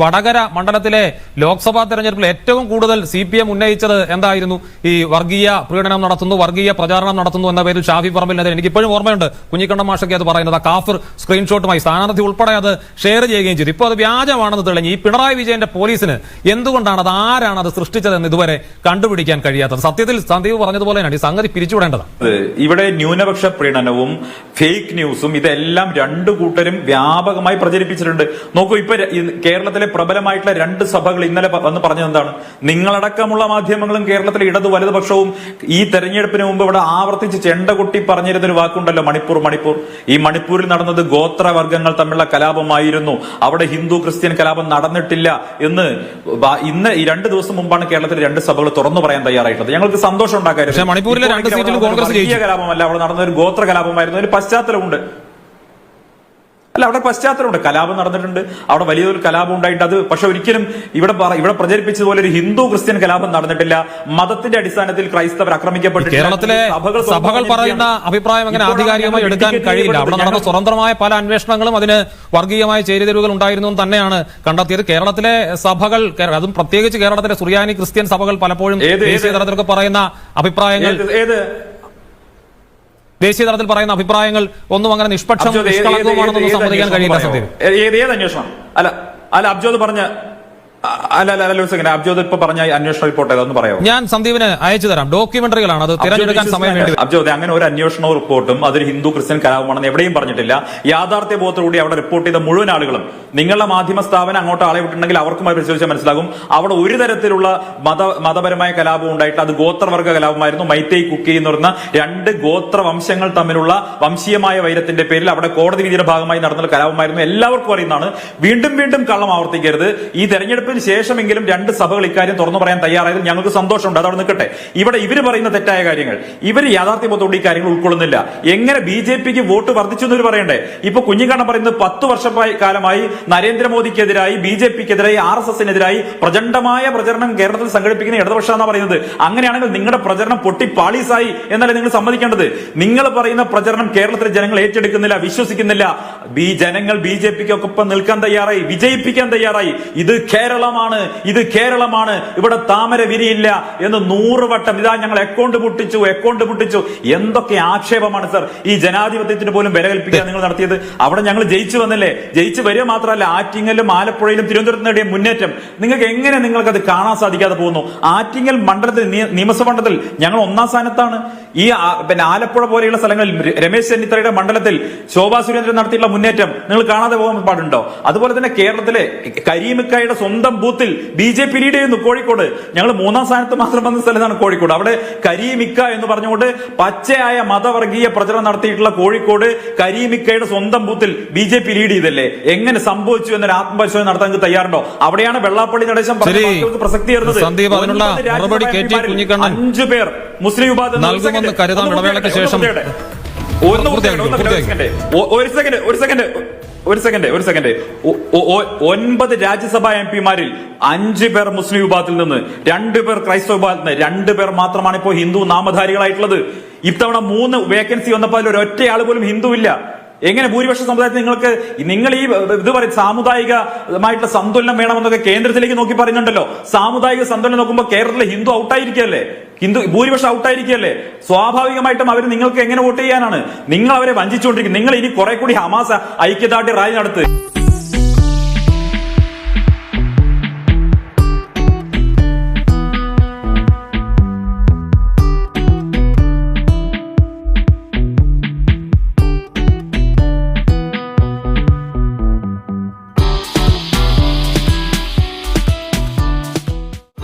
വടകര മണ്ഡലത്തിലെ ലോക്സഭാ തെരഞ്ഞെടുപ്പിൽ ഏറ്റവും കൂടുതൽ സി പി എം ഉന്നയിച്ചത് എന്തായിരുന്നു? ഈ വർഗീയ പ്രീണനം നടത്തുന്നു വർഗീയ പ്രചാരണം നടത്തുന്നു എന്ന പേരിൽ ഷാഫി പറമ്പിലിനെതിരെ എനിക്ക് ഇപ്പോഴും ഓർമ്മയുണ്ട്. കുഞ്ഞിക്കണ്ണ മാഷൊക്കെ അത് പറയുന്നത്. ആ കാഫിർ സ്ക്രീൻഷോട്ടുമായി സ്ഥാനാർത്ഥി ഉൾപ്പെടെ അത് ഷെയർ ചെയ്യുകയും ചെയ്തു. ഇപ്പോൾ അത് വ്യാജമാണെന്ന് തെളിഞ്ഞ് ഈ പിണറായി വിജയന്റെ പോലീസിന് എന്തുകൊണ്ടാണ് അത് ആരാണ് അത് സൃഷ്ടിച്ചതെന്ന് ഇതുവരെ കണ്ടുപിടിക്കാൻ കഴിയാത്തത്? സത്യത്തിൽ സന്ദീപ് പറഞ്ഞതുപോലെ തന്നെയാണ് ഈ സംഗതി പിരിച്ചുവിടേണ്ടത് ഇവിടെ ന്യൂനപക്ഷ പ്രീണനവും ഫേക്ക് ന്യൂസും ഇതെല്ലാം രണ്ടു കൂട്ടരും വ്യാപകമായി പ്രചരിപ്പിച്ചിട്ടുണ്ട്. നോക്കൂ ഇപ്പൊ ഈ കേരളത്തിലെ പ്രബലമായിട്ടുള്ള രണ്ട് സഭകൾ ഇന്നലെ വന്ന് പറഞ്ഞത് എന്താണ്? നിങ്ങളടക്കമുള്ള മാധ്യമങ്ങളും കേരളത്തിലെ ഇടതു വലതുപക്ഷവും ഈ തെരഞ്ഞെടുപ്പിന് മുമ്പ് ഇവിടെ ആവർത്തിച്ച് ചെണ്ടകുട്ടി പറഞ്ഞിരുന്ന ഒരു വാക്കുണ്ടല്ലോ മണിപ്പൂർ മണിപ്പൂർ. ഈ മണിപ്പൂരിൽ നടന്നത് ഗോത്രവർഗങ്ങൾ തമ്മിലുള്ള കലാപമായിരുന്നു. അവിടെ ഹിന്ദു ക്രിസ്ത്യൻ കലാപം നടന്നിട്ടില്ല എന്ന് ഇന്ന് ഈ രണ്ട് ദിവസം മുമ്പാണ് കേരളത്തിലെ രണ്ട് സഭകൾ തുറന്നു പറയാൻ തയ്യാറായിട്ടുള്ളത്. ഞങ്ങൾക്ക് സന്തോഷം ഉണ്ടാക്കായിരുന്നു മണിപ്പൂരിലെ രണ്ട് സീറ്റിലും കോൺഗ്രസ്. കലാപമല്ല അവിടെ നടന്ന ഒരു ഗോത്ര കലാപമായിരുന്നു ഒരു പശ്ചാത്തലമുണ്ട്. അല്ല അവിടെ പശ്ചാത്തലമുണ്ട്. കലാപം നടന്നിട്ടുണ്ട്. അവിടെ വലിയൊരു കലാപം ഉണ്ടായിട്ട് അത് പക്ഷെ ഒരിക്കലും ഇവിടെ ഇവിടെ പ്രചരിപ്പിച്ചതുപോലെ ഒരു ഹിന്ദു ക്രിസ്ത്യൻ കലാപം നടന്നിട്ടില്ല. മതത്തിന്റെ അടിസ്ഥാനത്തിൽ ക്രൈസ്തവർ ആക്രമിക്കപ്പെട്ടിട്ടില്ല. കേരളത്തിലെ സഭകൾ പറയുന്ന അഭിപ്രായം അങ്ങനെ ആധികാരികമായി എടുക്കാൻ കഴിയില്ല. അവിടെ നടന്ന സ്വതന്ത്രമായ പല അന്വേഷണങ്ങളും അതിന് വർഗീയമായ ചേരിതിരിവുകൾ ഉണ്ടായിരുന്നു എന്ന് തന്നെയാണ് കണ്ടെത്തിയത്. കേരളത്തിലെ സഭകൾ അതും പ്രത്യേകിച്ച് കേരളത്തിലെ സുറിയാനി ക്രിസ്ത്യൻ സഭകൾ പലപ്പോഴും ഏത്- ദേശീയ? തലത്തിലൊക്കെ പറയുന്ന അഭിപ്രായങ്ങൾ ദേശീയ തലത്തിൽ പറയുന്ന അഭിപ്രായങ്ങൾ ഒന്നും അങ്ങനെ നിഷ്പക്ഷം നിഷ്കളങ്കവുമാണെന്നൊന്നും സമ്മതിക്കാൻ കഴിയില്ല? സത്യം ഏത് ഏത് അന്വേഷണം അല്ല അല്ല അബ്ജോദ് പറഞ്ഞ അല്ല അല്ല അല്ല ഒരു സെക്കൻഡ് അബ്ജോദ് ഇപ്പൊ പറഞ്ഞ ഈ അന്വേഷണ റിപ്പോർട്ട് ഏതാന്ന് പറയാമോ? ഞാൻ സന്ദീപിന് അയച്ചു തരാം. ഡോക്യുമെന്ററികളാണ് അത് തിരഞ്ഞെടുക്കാൻ സമയം അബ്ജോദ് അങ്ങനെ ഒരു അന്വേഷണ റിപ്പോർട്ടും അതൊരു ഹിന്ദു ക്രിസ്ത്യൻ കലാപമാണെന്ന് എവിടെയും പറഞ്ഞിട്ടില്ല. യാഥാർത്ഥ്യ ബോധത്തോടുകൂടി അവിടെ റിപ്പോർട്ട് ചെയ്ത മുഴുവൻ ആളുകളും നിങ്ങളുടെ മാധ്യമ സ്ഥാപനം അങ്ങോട്ട് ആളെ വിട്ടിട്ടുണ്ടെങ്കിൽ അവർക്കും അത് പരിശോധിച്ചാൽ മനസ്സിലാകും. അവിടെ ഒരു തരത്തിലുള്ള മത മതപരമായ കലാപം ഉണ്ടായിട്ട് അത് ഗോത്രവർഗ കലാപമായിരുന്നു. മൈത്തൈ കുക്കി എന്ന് പറയുന്ന രണ്ട് ഗോത്ര വംശങ്ങൾ തമ്മിലുള്ള വംശീയമായ വൈരത്തിന്റെ പേരിൽ അവിടെ കോടതി വിധിയുടെ ഭാഗമായി നടന്ന കലാപമായിരുന്നു. എല്ലാവർക്കും അറിയുന്നതാണ്. വീണ്ടും വീണ്ടും കള്ളം ആവർത്തിക്കരുത്. ഈ തെരഞ്ഞെടുപ്പിന് ശേഷമെങ്കിലും രണ്ട് സഭകൾ ഇക്കാര്യം തുറന്നു പറയാൻ തയ്യാറായതിൽ ഞങ്ങൾക്ക് സന്തോഷമുണ്ട്. അതവിടെ നിൽക്കട്ടെ. ഇവിടെ ഇവർ പറയുന്ന തെറ്റായ കാര്യങ്ങൾ. ഇവർ യാഥാർത്ഥ്യബോധത്തോടെ ഈ കാര്യങ്ങൾ ഉൾക്കൊള്ളുന്നില്ല. എങ്ങനെ ബി ജെ പിക്ക് വോട്ട് വർദ്ധിച്ചു എന്ന് പറയണ്ടേ? ഇപ്പൊ കുഞ്ഞിക്കണ്ണ പറയുന്നത് പത്ത് വർഷമായി കാലമായി നരേന്ദ്രമോദിക്കെതിരായി ബി ജെ പിക്കെതിരായി ആർ എസ് എസിനെതിരായി പ്രചണ്ഡമായ പ്രചരണം കേരളത്തിൽ സംഘടിപ്പിക്കുന്ന ഇടതുപക്ഷ എന്നാ പറയുന്നത്. അങ്ങനെയാണെങ്കിൽ നിങ്ങളുടെ പ്രചരണം പൊട്ടി പാളീസായി എന്നല്ലേ നിങ്ങൾ സമ്മതിക്കേണ്ടത്? നിങ്ങൾ പറയുന്ന പ്രചരണം കേരളത്തിലെ ജനങ്ങൾ ഏറ്റെടുക്കുന്നില്ല വിശ്വസിക്കുന്നില്ല. ബി ജനങ്ങൾ ബി ജെ പിക്കൊപ്പം നിൽക്കാൻ തയ്യാറായി വിജയിപ്പിക്കാൻ തയ്യാറായി. ഇത് കേരളമാണ് ഇത് കേരളമാണ്. ഇവിടെ താമര വിരിയില്ല എന്ന് നൂറ് വട്ടം ഇതാ ഞങ്ങൾ അക്കൗണ്ട് പൊട്ടിച്ചു അക്കൗണ്ട് പൊട്ടിച്ചു. എന്തൊക്കെ ആക്ഷേപമാണ് സർ? ഈ ജനാധിപത്യത്തിന് പോലും വില കൽപ്പിക്കാൻ നിങ്ങൾ നടത്തിയത്? അവിടെ ഞങ്ങൾ ജയിച്ചു വന്നല്ലേ? ജയിച്ചു വരിക മാത്രമല്ല ആറ്റിങ്ങലും ആലപ്പുഴയിലും തിരുവനന്തപുരത്ത് നേടിയ മുന്നേറ്റം. നിങ്ങൾക്ക് എങ്ങനെ നിങ്ങൾക്ക് അത് കാണാൻ സാധിക്കാതെ പോകുന്നു? ആറ്റിങ്ങൽ മണ്ഡലത്തിൽ നിയമസഭ മണ്ഡലത്തിൽ ഞങ്ങൾ ഒന്നാം സ്ഥാനത്താണ്. ഈ പിന്നെ ആലപ്പുഴ പോലെയുള്ള സ്ഥലങ്ങളിൽ രമേശ് ചെന്നിത്തലയുടെ മണ്ഡലത്തിൽ ശോഭാ സുരേന്ദ്രൻ നടത്തിയിട്ടുള്ള മുന്നേറ്റം. നിങ്ങൾ കാണാതെ പോകാൻ പാടുണ്ടോ അതുപോലെ തന്നെ കേരളത്തിലെ കരീമിക്കായുടെ സ്വന്തം ബൂത്തിൽ ബി ജെ പി ലീഡ് ചെയ്യുന്നു കോഴിക്കോട്. ഞങ്ങൾ മൂന്നാം സ്ഥാനത്ത് മാത്രം വന്ന സ്ഥലത്താണ് കോഴിക്കോട്. അവിടെ കരീമിക്ക എന്ന് പറഞ്ഞുകൊണ്ട് പച്ചയായ മതവർഗീയ പ്രചരണം നടത്തിയിട്ടുള്ള കോഴിക്കോട് കരീമിക്കയുടെ സ്വന്തം ബൂത്തിൽ ബി ജെ പി ലീഡ് ചെയ്തല്ലേ? എങ്ങനെ സംഭവിച്ചു എന്നൊരു ആത്മപരിശോധന നടത്താൻ തയ്യാറുണ്ടോ? അവിടെയാണ് വെള്ളാപ്പള്ളി നടേശം പ്രസക്തി അഞ്ചു പേർ മുസ്ലിം വിഭാഗം നൽകുമെന്ന് ഇടവേളയ്ക്ക് ശേഷം. ഒന്ന് ഒരു സെക്കൻഡ് ഒരു സെക്കൻഡ് ഒരു സെക്കൻഡ് ഒരു സെക്കൻഡ് ഒൻപത് രാജ്യസഭാ എം പിമാരിൽ അഞ്ചു പേർ മുസ്ലിം വിഭാഗത്തിൽ നിന്ന് രണ്ടു പേർ ക്രൈസ്തവ വിഭാഗത്തിൽ നിന്ന് രണ്ടു പേർ മാത്രമാണ് ഇപ്പോൾ ഹിന്ദു നാമധാരികളായിട്ടുള്ളത്. ഇത്തവണ മൂന്ന് വേക്കൻസി വന്നപ്പോൾ അതിൽ ഒരൊറ്റ പോലും ഹിന്ദു ഇല്ല എങ്ങനെ ഭൂരിപക്ഷ സമുദായത്തിൽ നിങ്ങൾക്ക് നിങ്ങൾ ഈ ഇത് പറയും സാമുദായികമായിട്ടുള്ള സന്തുലനം വേണമെന്നൊക്കെ കേന്ദ്രത്തിലേക്ക് നോക്കി പറയുന്നുണ്ടല്ലോ. സാമുദായിക സന്തുലനം നോക്കുമ്പോൾ കേരളത്തിലെ ഹിന്ദു ഔട്ടായിരിക്കല്ലേ ഹിന്ദു ഭൂരിപക്ഷം ഔട്ടായിരിക്കല്ലേ സ്വാഭാവികമായിട്ടും അവർ നിങ്ങൾക്ക് എങ്ങനെ വോട്ട് ചെയ്യാനാണ്? നിങ്ങൾ അവരെ വഞ്ചിച്ചുകൊണ്ടിരിക്കും. നിങ്ങൾ ഇനി കുറെ കൂടി ഹമാസ ഐക്യദാർഢ്യ റാലി നടത്ത്.